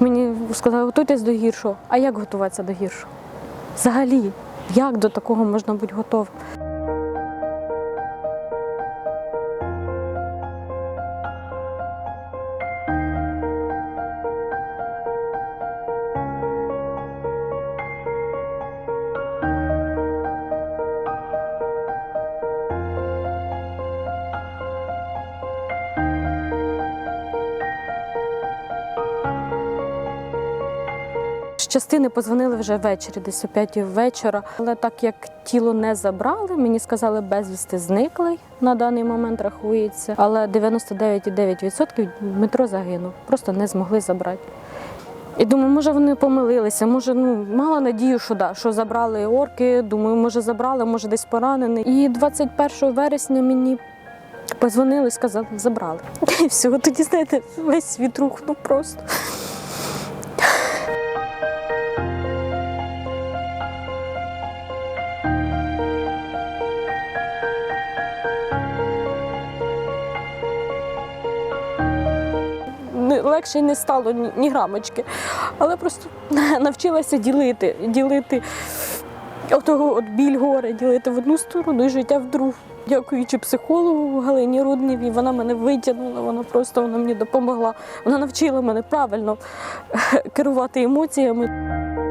Мені сказали, готуйтесь до гіршого. А як готуватися до гіршого? Взагалі, як до такого можна бути готовим? З частини позвонили вже ввечері, десь о 5 вечора. Але так як тіло не забрали, мені сказали, безвісти зниклий на даний момент рахується. Але 99,9% Дмитро загинув, просто не змогли забрати. І думаю, може вони помилилися, може, ну мала надію, що да, що забрали орки. Думаю, може забрали, може десь поранений. І 21 вересня мені позвонили, сказали, забрали. І все, тоді знаєте, весь світ рухнув просто. Легше не стало ні грамочки. Але просто навчилася ділити, ділити отого от біль горе, ділити в одну сторону і життя в другу. Дякуючи психологу Галині Руднєвій, вона мене витягнула, вона просто вона мені допомогла. Вона навчила мене правильно керувати емоціями.